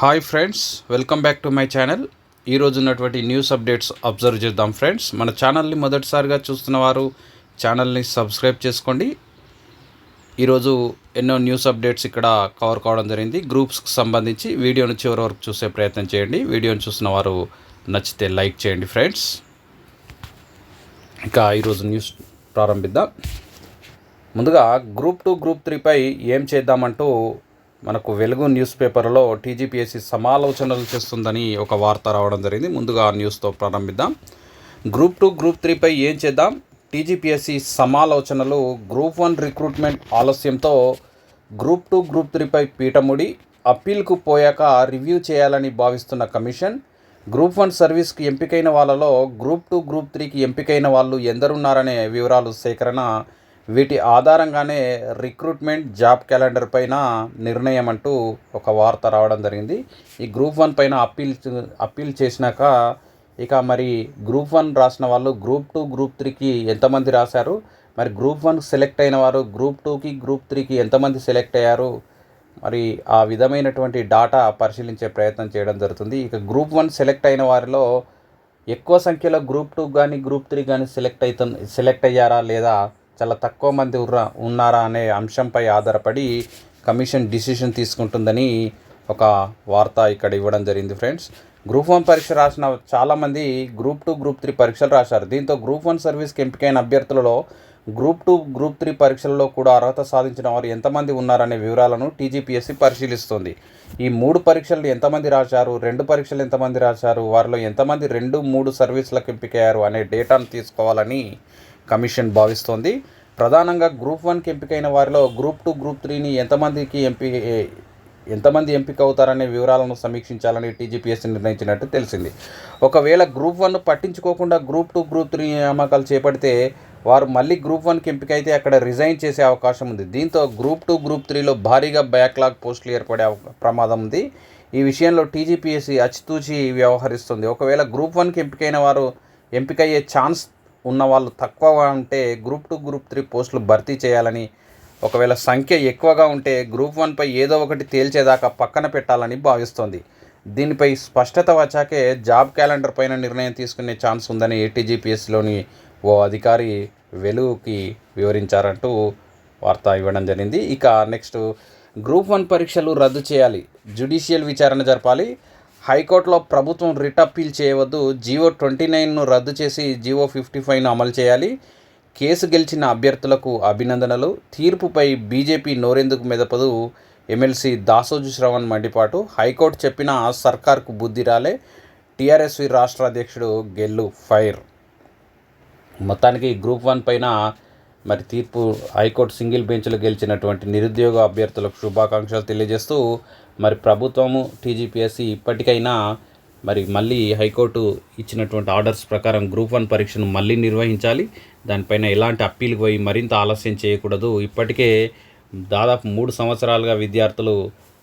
Hi friends welcome back to my channel. ఈరోజు ఉన్నటువంటి news updates observe చేద్దాం friends. మన ఛానల్ని మొదటిసారిగా చూస్తున్న వారు ఛానల్ని సబ్స్క్రైబ్ చేసుకోండి. ఈరోజు ఎన్నో న్యూస్ అప్డేట్స్ ఇక్కడ కవర్ కావడం జరిగింది. గ్రూప్స్కి సంబంధించి వీడియోను చివరి వరకు చూసే ప్రయత్నం చేయండి. వీడియోని చూసిన వారు నచ్చితే లైక్ చేయండి ఫ్రెండ్స్. ఇక ఈరోజు న్యూస్ ప్రారంభిద్దాం. ముందుగా గ్రూప్ టూ గ్రూప్ త్రీపై ఏం చేద్దామంటూ మనకు వెలుగు న్యూస్ పేపర్లో టీజీపీఎస్సీ సమాలోచనలు చేస్తుందని ఒక వార్త రావడం జరిగింది. ముందుగా ఆ న్యూస్తో ప్రారంభిద్దాం. గ్రూప్ టూ గ్రూప్ త్రీపై ఏం చేద్దాం? టీజీపీఎస్సీ సమాలోచనలు గ్రూప్ వన్ రిక్రూట్మెంట్ ఆలస్యంతో గ్రూప్ టూ గ్రూప్ త్రీపై పీఠముడి అప్పీల్కు పోయాక రివ్యూ చేయాలని భావిస్తున్న కమిషన్ గ్రూప్ వన్ సర్వీస్కి ఎంపికైన వాళ్ళలో గ్రూప్ టూ గ్రూప్ త్రీకి ఎంపికైన వాళ్ళు ఎందరున్నారనే వివరాలు సేకరణ వీటి ఆధారంగానే రిక్రూట్మెంట్ జాబ్ క్యాలెండర్ పైన నిర్ణయం అంటూ ఒక వార్త రావడం జరిగింది. ఈ గ్రూప్ వన్ పైన అప్పీల్ అప్పీల్ చేసినాక ఇక మరి గ్రూప్ వన్ రాసిన వాళ్ళు గ్రూప్ టూ గ్రూప్ త్రీకి ఎంతమంది రాశారు? మరి గ్రూప్ వన్ సెలెక్ట్ అయిన వారు గ్రూప్ టూకి గ్రూప్ త్రీకి ఎంతమంది సెలెక్ట్ అయ్యారు? మరి ఆ విధమైనటువంటి డాటా పరిశీలించే ప్రయత్నం చేయడం జరుగుతుంది. ఇక గ్రూప్ వన్ సెలెక్ట్ అయిన వారిలో ఎక్కువ సంఖ్యలో గ్రూప్ టూ కానీ గ్రూప్ త్రీ కానీ సెలెక్ట్ అవుతుంది సెలెక్ట్ అయ్యారా లేదా చాలా తక్కువ మంది ఉర్రా ఉన్నారా అనే అంశంపై ఆధారపడి కమిషన్ డిసిషన్ తీసుకుంటుందని ఒక వార్త ఇక్కడ ఇవ్వడం జరిగింది ఫ్రెండ్స్. గ్రూప్ వన్ పరీక్ష రాసిన చాలామంది గ్రూప్ టూ గ్రూప్ త్రీ పరీక్షలు రాశారు. దీంతో గ్రూప్ వన్ సర్వీస్కి ఎంపికైన అభ్యర్థులలో గ్రూప్ టూ గ్రూప్ త్రీ పరీక్షలలో కూడా అర్హత సాధించిన వారు ఎంతమంది ఉన్నారనే వివరాలను టీజీపీఎస్సీ పరిశీలిస్తుంది. ఈ మూడు పరీక్షలు ఎంతమంది రాశారు? రెండు పరీక్షలు ఎంతమంది రాశారు? వారిలో ఎంతమంది రెండు మూడు సర్వీసులకు ఎంపికయ్యారు అనే డేటాను తీసుకోవాలని కమిషన్ భావిస్తోంది. ప్రధానంగా గ్రూప్ వన్కి ఎంపికైన వారిలో గ్రూప్ టూ గ్రూప్ త్రీని ఎంతమందికి ఎంపి ఎంతమంది ఎంపిక అవుతారనే వివరాలను సమీక్షించాలని టీజీపీఎస్ నిర్ణయించినట్టు తెలిసింది. ఒకవేళ గ్రూప్ వన్ పట్టించుకోకుండా గ్రూప్ టూ గ్రూప్ త్రీ నియామకాలు చేపడితే వారు మళ్ళీ గ్రూప్ వన్కి ఎంపిక అయితే అక్కడ రిజైన్ చేసే అవకాశం ఉంది. దీంతో గ్రూప్ టూ గ్రూప్ త్రీలో భారీగా బ్యాక్లాగ్ పోస్టులు ఏర్పడే ప్రమాదం ఉంది. ఈ విషయంలో టీజీపీఎస్సీ అచితూచి వ్యవహరిస్తుంది. ఒకవేళ గ్రూప్ వన్కి ఎంపికైన వారు ఎంపికయ్యే ఛాన్స్ ఉన్న వాళ్ళు తక్కువ ఉంటే గ్రూప్ టూ గ్రూప్ త్రీ పోస్టులు భర్తీ చేయాలని ఒకవేళ సంఖ్య ఎక్కువగా ఉంటే గ్రూప్ వన్పై ఏదో ఒకటి తేల్చేదాకా పక్కన పెట్టాలని భావిస్తోంది. దీనిపై స్పష్టత వచ్చాకే జాబ్ క్యాలెండర్ పైన నిర్ణయం తీసుకునే ఛాన్స్ ఉందని ఏటీజీపీఎస్లోని ఓ అధికారి వెలుగుకి వివరించారంటూ వార్త ఇవ్వడం జరిగింది. ఇక నెక్స్ట్ గ్రూప్ వన్ పరీక్షలు రద్దు చేయాలి. జ్యుడిషియల్ విచారణ జరపాలి. హైకోర్టులో ప్రభుత్వం రిట్ అప్పీల్ చేయవద్దు జీవో ట్వంటీ నైన్ను రద్దు చేసి జీవో ఫిఫ్టీ ఫైవ్ను అమలు చేయాలి. కేసు గెలిచిన అభ్యర్థులకు అభినందనలు. తీర్పుపై బీజేపీ నోరెందుకు మెదపదు. ఎమ్మెల్సీ దాసోజు శ్రవణ్ మండిపాటు. హైకోర్టు చెప్పిన సర్కార్కు బుద్ధి రాలే. టీఆర్ఎస్వి రాష్ట్ర అధ్యక్షుడు గెల్లు ఫైర్. మొత్తానికి గ్రూప్ వన్ పైన మరి తీర్పు హైకోర్టు సింగిల్ బెంచ్లో గెలిచినటువంటి నిరుద్యోగ అభ్యర్థులకు శుభాకాంక్షలు తెలియజేస్తూ మరి ప్రభుత్వము టీజీపీఎస్సీ ఇప్పటికైనా మరి మళ్ళీ హైకోర్టు ఇచ్చినటువంటి ఆర్డర్స్ ప్రకారం గ్రూప్ వన్ పరీక్షను మళ్ళీ నిర్వహించాలి. దానిపైన ఎలాంటి అప్పీల్కి పోయి మరింత ఆలస్యం చేయకూడదు. ఇప్పటికే దాదాపు మూడు సంవత్సరాలుగా విద్యార్థులు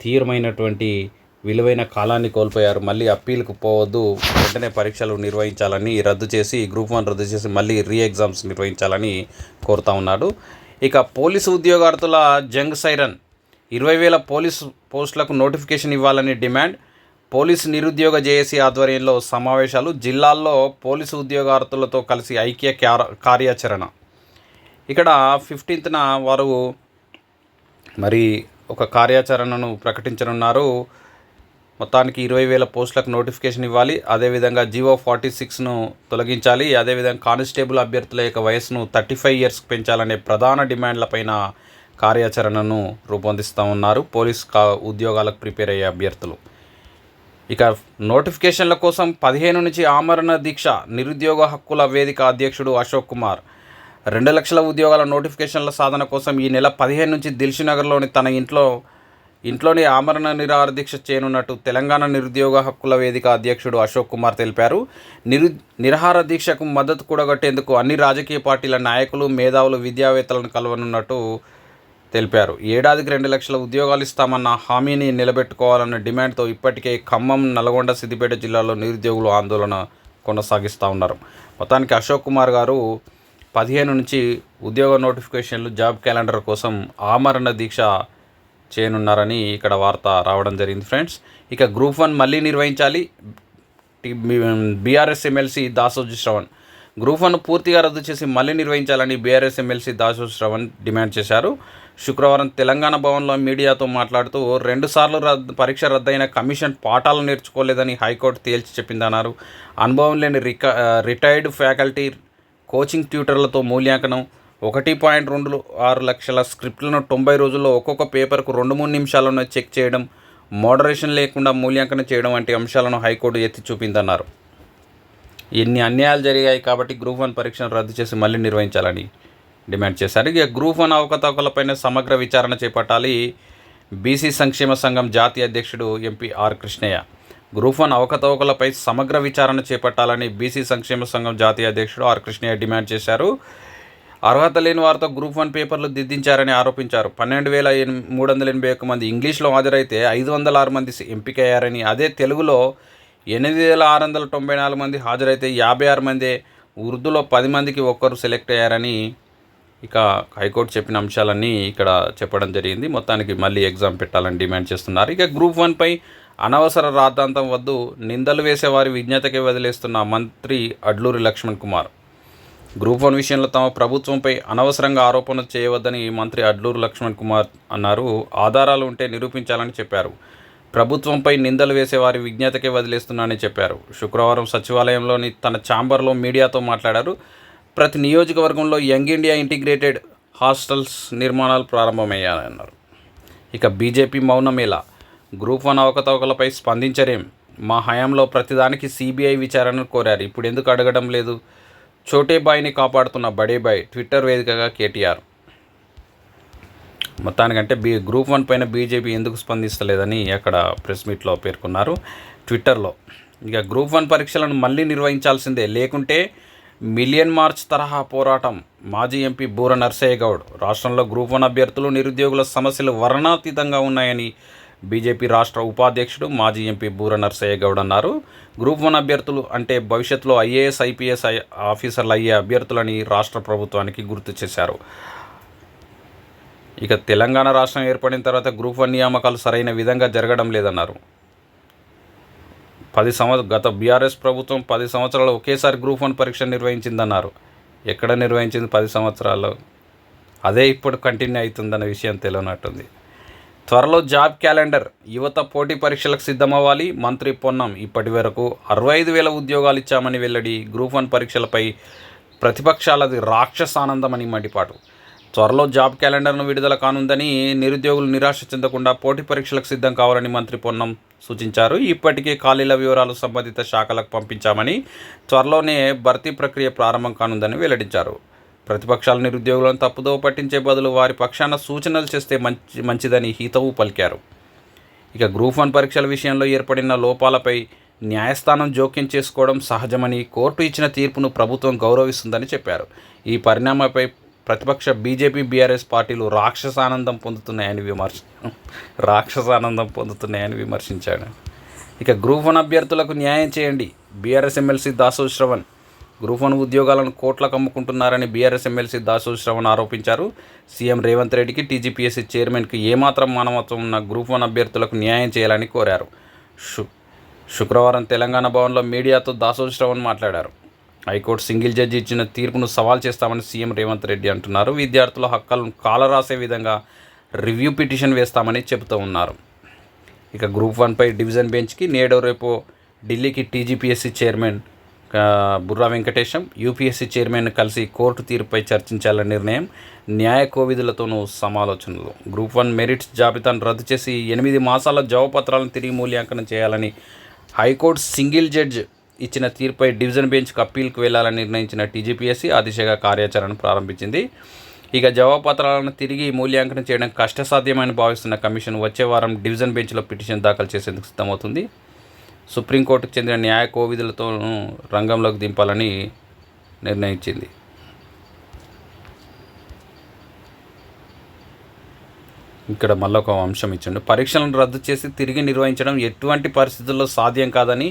తీవ్రమైనటువంటి విలువైన కాలాన్ని కోల్పోయారు. మళ్ళీ అప్పీల్కు పోవద్దు. వెంటనే పరీక్షలు నిర్వహించాలని రద్దు చేసి గ్రూప్ వన్ రద్దు చేసి మళ్ళీ రీ ఎగ్జామ్స్ నిర్వహించాలని కోరుతా ఉన్నాడు. ఇక పోలీసు ఉద్యోగార్థుల జంగ్ సైరన్. ఇరవై వేల పోలీసు పోస్టులకు నోటిఫికేషన్ ఇవ్వాలని డిమాండ్. పోలీసు నిరుద్యోగ జేఏసీ ఆధ్వర్యంలో సమావేశాలు. జిల్లాల్లో పోలీసు ఉద్యోగార్థులతో కలిసి ఐక్య క్యార- కార్యాచరణ. ఇక్కడ ఫిఫ్టీన్త్న వారు మరి ఒక కార్యాచరణను ప్రకటించనున్నారు. మొత్తానికి ఇరవై వేల పోస్టులకు నోటిఫికేషన్ ఇవ్వాలి. అదేవిధంగా జివో ఫార్టీ సిక్స్ను తొలగించాలి. అదేవిధంగా కానిస్టేబుల్ అభ్యర్థుల యొక్క వయసును థర్టీ ఫైవ్ ఇయర్స్కి పెంచాలనే ప్రధాన డిమాండ్లపైన కార్యాచరణను రూపొందిస్తూ ఉన్నారు పోలీస్ కా ఉద్యోగాలకు ప్రిపేర్ అయ్యే అభ్యర్థులు. ఇక నోటిఫికేషన్ల కోసం పదిహేను నుంచి ఆమరణ దీక్ష నిరుద్యోగ హక్కుల వేదిక అధ్యక్షుడు అశోక్ కుమార్. రెండు లక్షల ఉద్యోగాల నోటిఫికేషన్ల సాధన కోసం ఈ నెల పదిహేను నుంచి దిల్షునగర్లోని తన ఇంట్లో ఇంట్లోనే ఆమరణ నిరాహార దీక్ష చేయనున్నట్టు తెలంగాణ నిరుద్యోగ హక్కుల వేదిక అధ్యక్షుడు అశోక్ కుమార్ తెలిపారు. నిరు నిరాహార దీక్షకు మద్దతు కూడగట్టేందుకు అన్ని రాజకీయ పార్టీల నాయకులు మేధావులు విద్యావేత్తలను కలవనున్నట్టు తెలిపారు. ఏడాదికి రెండు లక్షల ఉద్యోగాలు ఇస్తామన్న హామీని నిలబెట్టుకోవాలన్న డిమాండ్తో ఇప్పటికే ఖమ్మం నల్గొండ సిద్దిపేట జిల్లాలో నిరుద్యోగులు ఆందోళన కొనసాగిస్తూ ఉన్నారు. మొత్తానికి అశోక్ కుమార్ గారు పదిహేను నుంచి ఉద్యోగ నోటిఫికేషన్లు జాబ్ క్యాలెండర్ కోసం ఆమరణ దీక్ష చేయనున్నారని ఇక్కడ వార్త రావడం జరిగింది ఫ్రెండ్స్. ఇక గ్రూప్ వన్ మళ్ళీ నిర్వహించాలి. BRS MLC Dasoju Sravan. Group one పూర్తిగా రద్దు చేసి మళ్ళీ నిర్వహించాలని BRS MLC Dasoju Sravan demand చేశారు. శుక్రవారం తెలంగాణ భవన్లో మీడియాతో మాట్లాడుతూ రెండుసార్లు రద్దు పరీక్ష రద్దయిన కమిషన్ పాఠాలు నేర్చుకోలేదని హైకోర్టు తేల్చి చెప్పిందన్నారు. అనుభవం లేని రిక రిటైర్డ్ ఫ్యాకల్టీ కోచింగ్ ట్యూటర్లతో మూల్యాంకనం ఒకటి పాయింట్ రెండు ఆరు లక్షల స్క్రిప్ట్లను తొంభై రోజుల్లో ఒక్కొక్క పేపర్కు రెండు మూడు నిమిషాలను చెక్ చేయడం మోడరేషన్ లేకుండా మూల్యాంకనం చేయడం వంటి అంశాలను హైకోర్టు ఎత్తి చూపిందన్నారు. ఎన్ని అన్యాయాలు జరిగాయి కాబట్టి గ్రూప్ వన్ పరీక్షను రద్దు చేసి మళ్ళీ నిర్వహించాలని డిమాండ్ చేశారు. ఇక గ్రూప్ వన్ అవకతవకలపైన సమగ్ర విచారణ చేపట్టాలి. బీసీ సంక్షేమ సంఘం జాతీయ అధ్యక్షుడు MP R Krishnaiah. Group one అవకతవకలపై సమగ్ర విచారణ చేపట్టాలని బీసీ సంక్షేమ సంఘం జాతీయ అధ్యక్షుడు ఆర్ కృష్ణయ్య డిమాండ్ చేశారు. అర్హత లేని వారితో గ్రూప్ వన్ పేపర్లు దిద్దించారని ఆరోపించారు. పన్నెండు వేల మూడు వందల ఎనభై ఒక్క మంది ఇంగ్లీష్లో హాజరైతే ఐదు వందల ఆరు మంది ఎంపికయ్యారని అదే తెలుగులో ఎనిమిది వేల ఆరు వందల తొంభై నాలుగు మంది హాజరైతే యాభై ఆరు మంది ఉర్దూలో పది మందికి ఒక్కరు సెలెక్ట్ అయ్యారని ఇక హైకోర్టు చెప్పిన అంశాలన్నీ ఇక్కడ చెప్పడం జరిగింది. మొత్తానికి మళ్ళీ ఎగ్జామ్ పెట్టాలని డిమాండ్ చేస్తున్నారు. ఇక గ్రూప్ వన్పై అనవసర రాద్ధాంతం వద్దు నిందలు వేసేవారి విజ్ఞతకే వదిలేస్తున్న మంత్రి అడ్లూరి లక్ష్మణ్ కుమార్. గ్రూప్ వన్ విషయంలో తమ ప్రభుత్వంపై అనవసరంగా ఆరోపణలు చేయవద్దని మంత్రి అడ్లూరు లక్ష్మణ్ కుమార్ అన్నారు. ఆధారాలు ఉంటే నిరూపించాలని చెప్పారు. ప్రభుత్వంపై నిందలు వేసే వారి విజ్ఞతకే వదిలేస్తున్నానని చెప్పారు. శుక్రవారం సచివాలయంలోని తన ఛాంబర్లో మీడియాతో మాట్లాడారు. ప్రతి నియోజకవర్గంలో యంగ్ ఇండియా ఇంటిగ్రేటెడ్ హాస్టల్స్ నిర్మాణాలు ప్రారంభమయ్యాయన్నారు. ఇక బీజేపీ మౌనమేళ. గ్రూప్ వన్ అవకతవకలపై స్పందించరేం? మా హయాంలో ప్రతిదానికి సిబిఐ విచారణను కోరారు. ఇప్పుడు ఎందుకు అడగడం లేదు? చోటేబాయిని కాపాడుతున్న బడేబాయ్ ట్విట్టర్ వేదికగా కేటీఆర్. మొత్తానికంటే బీ గ్రూప్ వన్ పైన బీజేపీ ఎందుకు స్పందిస్తలేదని అక్కడ ప్రెస్ మీట్లో పేర్కొన్నారు ట్విట్టర్లో. ఇక గ్రూప్ వన్ పరీక్షలను మళ్ళీ నిర్వహించాల్సిందే. లేకుంటే మిలియన్ మార్చ్ తరహా పోరాటం. మాజీ ఎంపీ బూర నర్సయ్య గౌడ్. రాష్ట్రంలో గ్రూప్ వన్ అభ్యర్థులు నిరుద్యోగుల సమస్యలు వర్ణాతీతంగా ఉన్నాయని బీజేపీ రాష్ట్ర ఉపాధ్యక్షుడు మాజీ ఎంపీ బూర నర్సయ్య గౌడ్ అన్నారు. గ్రూప్ వన్ అభ్యర్థులు అంటే భవిష్యత్తులో ఐఏఎస్ ఐపీఎస్ ఐ- ఆఫీసర్లు అయ్యే అభ్యర్థులని రాష్ట్ర ప్రభుత్వానికి గుర్తు చేశారు. ఇక తెలంగాణ రాష్ట్రం ఏర్పడిన తర్వాత గ్రూప్ వన్ నియామకాలు సరైన విధంగా జరగడం లేదన్నారు. పది సంవత్సర గత బీఆర్ఎస్ ప్రభుత్వం పది సంవత్సరాలు ఒకేసారి గ్రూప్ వన్ పరీక్ష నిర్వహించిందన్నారు. ఎక్కడ నిర్వహించింది పది సంవత్సరాల్లో? అదే ఇప్పుడు కంటిన్యూ అవుతుందన్న విషయం తెలియనట్టుంది. త్వరలో జాబ్ క్యాలెండర్. యువత పోటీ పరీక్షలకు సిద్ధమవ్వాలి. మంత్రి పొన్నం. ఇప్పటి వరకు అరవై ఐదు వేల ఉద్యోగాలు ఇచ్చామని వెల్లడి గ్రూప్ వన్ పరీక్షలపై ప్రతిపక్షాలది రాక్షసానందమని మండిపాటు. త్వరలో జాబ్ క్యాలెండర్ను విడుదల కానుందని నిరుద్యోగులు నిరాశ చెందకుండా పోటీ పరీక్షలకు సిద్ధం కావాలని మంత్రి పొన్నం సూచించారు. ఇప్పటికే ఖాళీల వివరాలు సంబంధిత శాఖలకు పంపించామని త్వరలోనే భర్తీ ప్రక్రియ ప్రారంభం కానుందని వెల్లడించారు. ప్రతిపక్షాల నిరుద్యోగులను తప్పుదోవ పట్టించే బదులు వారి పక్షాన సూచనలు చేస్తే మంచి మంచిదని హితవు పలికారు. ఇక గ్రూప్ వన్ పరీక్షల విషయంలో ఏర్పడిన లోపాలపై న్యాయస్థానం జోక్యం చేసుకోవడం సహజమని కోర్టు ఇచ్చిన తీర్పును ప్రభుత్వం గౌరవిస్తుందని చెప్పారు. ఈ పరిణామంపై ప్రతిపక్ష బీజేపీ బీఆర్ఎస్ పార్టీలు రాక్షసానందం పొందుతున్నాయని విమర్శ రాక్షసానందం పొందుతున్నాయని విమర్శించాడు ఇక గ్రూప్ వన్ అభ్యర్థులకు న్యాయం చేయండి. BRS MLC Dasoju Sravan group one ఉద్యోగాలను కోట్లకు అమ్ముకుంటున్నారని బీఆర్ఎస్ ఎమ్మెల్సీ దాసు శ్రవణ్ ఆరోపించారు. సీఎం రేవంత్ రెడ్డికి టీజీపీఎస్సీ చైర్మన్కి ఏమాత్రం మానవత్వం ఉన్న గ్రూప్ వన్ అభ్యర్థులకు న్యాయం చేయాలని కోరారు. షు శుక్రవారం తెలంగాణ భవన్లో మీడియాతో దాసో శ్రవణ్ మాట్లాడారు. హైకోర్టు సింగిల్ జడ్జి ఇచ్చిన తీర్పును సవాల్ చేస్తామని సీఎం రేవంత్ రెడ్డి అంటున్నారు. విద్యార్థుల హక్కులను కాలరాసే విధంగా రివ్యూ పిటిషన్ వేస్తామని చెబుతూ ఉన్నారు. ఇక గ్రూప్ వన్పై డివిజన్ బెంచ్కి నేడు రేపు ఢిల్లీకి TGPSC chairman Burra Venkatesham UPSC chairman కలిసి కోర్టు తీరుపై చర్చించాలన్న నిర్ణయం న్యాయ కోవిధులతోనూ సమాలోచనలు. గ్రూప్ వన్ మెరిట్స్ జాబితాను రద్దు చేసి ఎనిమిది మాసాల జవాబపత్రాలను తిరిగి మూల్యాంకనం చేయాలని హైకోర్టు సింగిల్ జడ్జ్ ఇచ్చిన తీర్పుపై డివిజన్ బెంచ్కి అప్పీల్కి వెళ్ళాలని నిర్ణయించిన టీజీపీఎస్సీ ఆ దిశగా కార్యాచరణ ప్రారంభించింది. ఇక జవాబుపత్రాలను తిరిగి మూల్యాంకనం చేయడం కష్టసాధ్యమని భావిస్తున్న కమిషన్ వచ్చే వారం డివిజన్ బెంచ్లో పిటిషన్ దాఖలు చేసేందుకు సిద్ధమవుతుంది. సుప్రీంకోర్టుకు చెందిన న్యాయ కోవిధులతోనూ రంగంలోకి దింపాలని నిర్ణయించింది. ఇక్కడ మళ్ళీ ఒక అంశం ఇచ్చిండు. పరీక్షలను రద్దు చేసి తిరిగి నిర్వహించడం ఎటువంటి పరిస్థితుల్లో సాధ్యం కాదని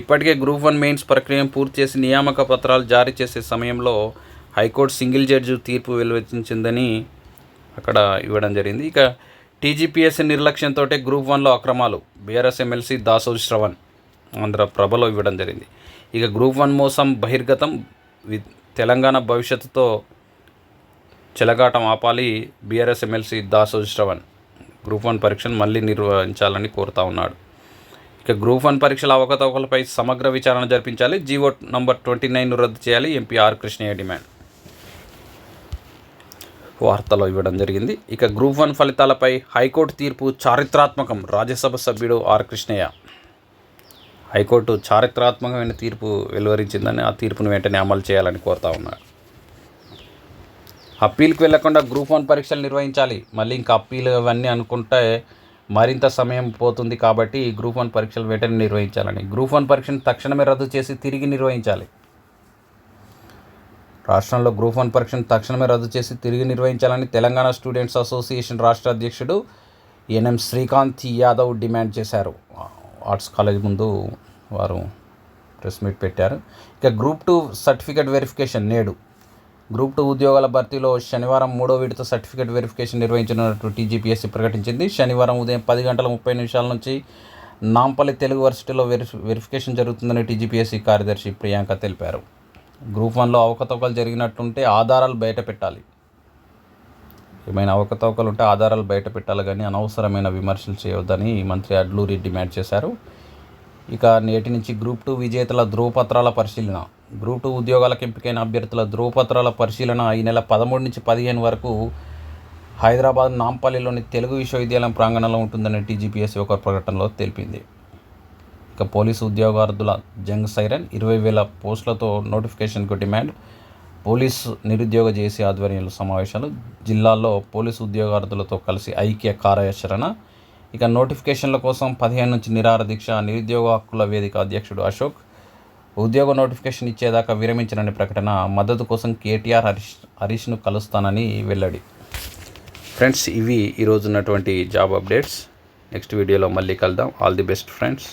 ఇప్పటికే గ్రూప్ వన్ మెయిన్స్ ప్రక్రియను పూర్తి చేసి నియామక పత్రాలు జారీ చేసే సమయంలో హైకోర్టు సింగిల్ జడ్జి తీర్పు వెలువరించిందని అక్కడ ఇవ్వడం జరిగింది. ఇక టీజీపీఎస్సీ నిర్లక్ష్యంతో గ్రూప్ వన్లో అక్రమాలు. బీఆర్ఎస్ ఎమ్మెల్సీ దాసోజ్ శ్రవణ్ ఆంధ్ర ప్రభలో ఇవ్వడం జరిగింది. ఇక గ్రూప్ వన్ మోసం బహిర్గతం వి తెలంగాణ భవిష్యత్తుతో చెలగాటం ఆపాలి BRS MLC Dasu Sravan group one పరీక్షను మళ్ళీ నిర్వహించాలని కోరుతా ఉన్నాడు. ఇక గ్రూప్ వన్ పరీక్షల అవకతవకలపై సమగ్ర విచారణ జరిపించాలి. జీవో నంబర్ ట్వంటీ నైన్ రద్దు చేయాలి. MP R Krishnaiah demand. వార్తలో ఇవ్వడం జరిగింది. ఇక గ్రూప్ వన్ ఫలితాలపై హైకోర్టు తీర్పు చారిత్రాత్మకం. రాజ్యసభ సభ్యుడు ఆర్ కృష్ణయ్య. హైకోర్టు చారిత్రాత్మకమైన తీర్పు వెలువరించిందని ఆ తీర్పును వెంటనే అమలు చేయాలని కోరుతా ఉన్నారు అప్పీల్కి వెళ్ళకుండా గ్రూప్ వన్ పరీక్షలు నిర్వహించాలి. మళ్ళీ ఇంకా అప్పీలు అవన్నీ అనుకుంటే మరింత సమయం పోతుంది కాబట్టి గ్రూప్ వన్ పరీక్షలు వెంటనే నిర్వహించాలని. గ్రూప్ వన్ పరీక్షను తక్షణమే రద్దు చేసి తిరిగి నిర్వహించాలి. రాష్ట్రంలో గ్రూప్ వన్ పరీక్షను తక్షణమే రద్దు చేసి తిరిగి నిర్వహించాలని తెలంగాణ స్టూడెంట్స్ అసోసియేషన్ రాష్ట్ర అధ్యక్షుడు ఎన్ఎం శ్రీకాంత్ యాదవ్ డిమాండ్ చేశారు. ఆర్ట్స్ కాలేజ్ ముందు వారు ప్రెస్ మీట్ పెట్టారు. ఇక గ్రూప్ టూ సర్టిఫికేట్ వెరిఫికేషన్ నేడు. గ్రూప్ టూ ఉద్యోగాల భర్తీలో శనివారం మూడో విడత సర్టిఫికేట్ వెరిఫికేషన్ నిర్వహించినట్టు టీజీపీఎస్సీ ప్రకటించింది. శనివారం ఉదయం పది గంటల ముప్పై నిమిషాల నుంచి నాంపల్లి తెలుగు వర్సిటీలో వెరిఫి వెరిఫికేషన్ జరుగుతుందని టీజీపీఎస్సీ కార్యదర్శి ప్రియాంక తెలిపారు. గ్రూప్ వన్లో అవకతవకలు జరిగినట్టుంటే ఆధారాలు బయట పెట్టాలి. ఏమైనా అవకతవకలు ఉంటే ఆధారాలు బయట పెట్టాలి కానీ అనవసరమైన విమర్శలు చేయవద్దని మంత్రి అడ్లూరి డిమాండ్ చేశారు. ఇక నేటి నుంచి గ్రూప్ టూ విజేతల ధృవపత్రాల పరిశీలన. గ్రూప్ టూ ఉద్యోగాలకు ఎంపికైన అభ్యర్థుల ధృవపత్రాల పరిశీలన ఈ నెల పదమూడు నుంచి పదిహేను వరకు హైదరాబాద్ నాంపల్లిలోని తెలుగు విశ్వవిద్యాలయం ప్రాంగణంలో ఉంటుందని టీజీపీఎస్సీ ఒక ప్రకటనలో తెలిపింది. ఇక పోలీసు ఉద్యోగార్థుల జంగ్ సైరన్ ఇరవై వేల పోస్టులతో నోటిఫికేషన్కు డిమాండ్. పోలీస్ నిరుద్యోగ జేసీ ఆధ్వర్యంలో సమావేశాలు. జిల్లాల్లో పోలీసు ఉద్యోగార్థులతో కలిసి ఐక్య కార్యాచరణ. ఇక నోటిఫికేషన్ల కోసం పదిహేను నుంచి నిరార దీక్ష నిరుద్యోగ హక్కుల వేదిక అధ్యక్షుడు అశోక్. ఉద్యోగ నోటిఫికేషన్ ఇచ్చేదాకా విరమించనని ప్రకటన మద్దతు కోసం కేటీఆర్ హరీష్ హరీష్ను కలుస్తానని వెల్లడి. ఫ్రెండ్స్ ఇవి ఈరోజు ఉన్నటువంటి జాబ్ అప్డేట్స్. నెక్స్ట్ వీడియోలో మళ్ళీ కలుద్దాం. All the best friends.